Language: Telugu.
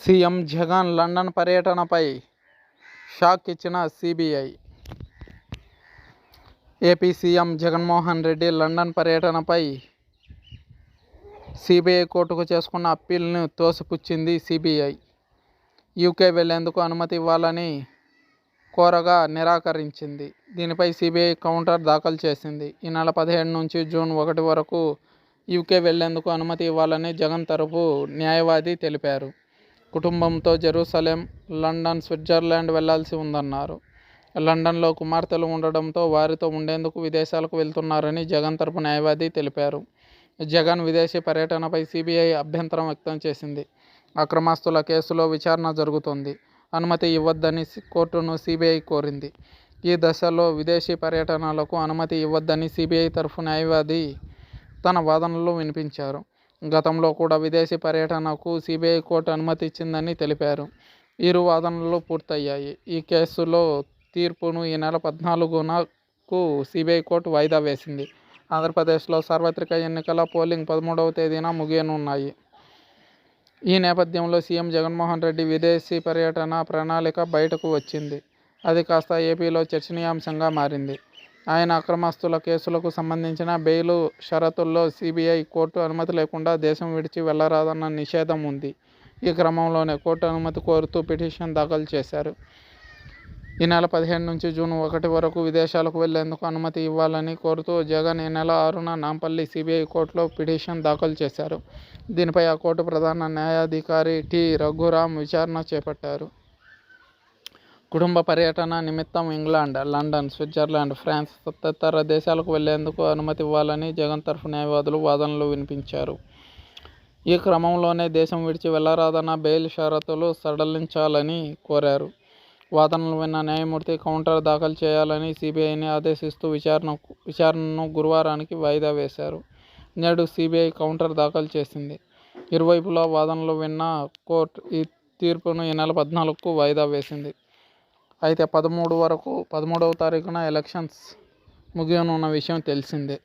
సీఎం జగన్ లండన్ పర్యటనపై షాక్ ఇచ్చిన CBI. AP CM Jaganmohan Reddy London పర్యటనపై సిబిఐ కోర్టుకు చేసుకున్న అప్పీల్ను తోసిపుచ్చింది సిబిఐ. యూకే వెళ్ళేందుకు అనుమతి ఇవ్వాలని కోరగా నిరాకరించింది. దీనిపై సిబిఐ కౌంటర్ దాఖలు చేసింది. ఈ నెల పదిహేడు నుంచి జూన్ ఒకటి వరకు యూకే వెళ్ళేందుకు అనుమతి ఇవ్వాలని జగన్ తరపు న్యాయవాది తెలిపారు. కుటుంబంతో జెరూసలేం లండన్ స్విట్జర్లాండ్ వెళ్ళాల్సి ఉందన్నారు. లండన్లో కుమార్తెలు ఉండడంతో వారితో ఉండేందుకు విదేశాలకు వెళ్తున్నారని జగన్ తరపు న్యాయవాది తెలిపారు. జగన్ విదేశీ పర్యటనపై సిబిఐ అభ్యంతరం వ్యక్తం చేసింది. అక్రమాస్తుల కేసులో విచారణ జరుగుతోంది. అనుమతి ఇవ్వద్దని కోర్టును సిబిఐ కోరింది. ఈ దశలో విదేశీ పర్యటనలకు అనుమతి ఇవ్వద్దని సిబిఐ తరఫు న్యాయవాది తన వాదనలు వినిపించారు. గతంలో కూడా విదేశీ పర్యటనకు సిబిఐ కోర్టు అనుమతి ఇచ్చిందని తెలిపారు. ఇరు వాదనలు పూర్తయ్యాయి. ఈ కేసులో తీర్పును ఈ నెల పద్నాలుగునకు సిబిఐ కోర్టు వాయిదా వేసింది. ఆంధ్రప్రదేశ్లో సార్వత్రిక ఎన్నికల పోలింగ్ పదమూడవ తేదీన ముగియనున్నాయి. ఈ నేపథ్యంలో సీఎం జగన్మోహన్ రెడ్డి విదేశీ పర్యటన ప్రణాళిక బయటకు వచ్చింది. అది కాస్త ఏపీలో చర్చనీయాంశంగా మారింది. ఆయన అక్రమాస్తుల కేసులకు సంబంధించిన బెయిలు షరతుల్లో సిబిఐ కోర్టు అనుమతి లేకుండా దేశం విడిచి వెళ్ళరాదన్న నిషేధం ఉంది. ఈ క్రమంలోనే కోర్టు అనుమతి కోరుతూ పిటిషన్ దాఖలు చేశారు. ఈ నెల పదిహేను నుంచి జూన్ ఒకటి వరకు విదేశాలకు వెళ్ళేందుకు అనుమతి ఇవ్వాలని కోరుతూ జగన్ ఈ నెల ఆరున నాంపల్లి సిబిఐ కోర్టులో పిటిషన్ దాఖలు చేశారు. దీనిపై ఆ కోర్టు ప్రధాన న్యాయాధికారి టి రఘురామ్ విచారణ చేపట్టారు. కుటుంబ పర్యటన నిమిత్తం ఇంగ్లాండ్ లండన్ స్విట్జర్లాండ్ ఫ్రాన్స్ తదితర దేశాలకు వెళ్ళేందుకు అనుమతి ఇవ్వాలని జగన్ తరఫు న్యాయవాదులు వాదనలు వినిపించారు. ఈ క్రమంలోనే దేశం విడిచి వెళ్ళరాదన్న బెయిల్ షరతులు సడలించాలని కోరారు. వాదనలు విన్న న్యాయమూర్తి కౌంటర్ దాఖలు చేయాలని సిబిఐని ఆదేశిస్తూ విచారణ విచారణను గురువారానికి వాయిదా వేశారు. నేడు సిబిఐ కౌంటర్ దాఖలు చేసింది. ఇరువైపులా వాదనలు విన్న కోర్టు ఈ తీర్పును ఈ నెల పద్నాలుగుకు వాయిదా వేసింది. అయితే పదమూడు వరకు పదమూడవ తారీఖున ఎలక్షన్స్ ముగియనున్న విషయం తెలిసిందే.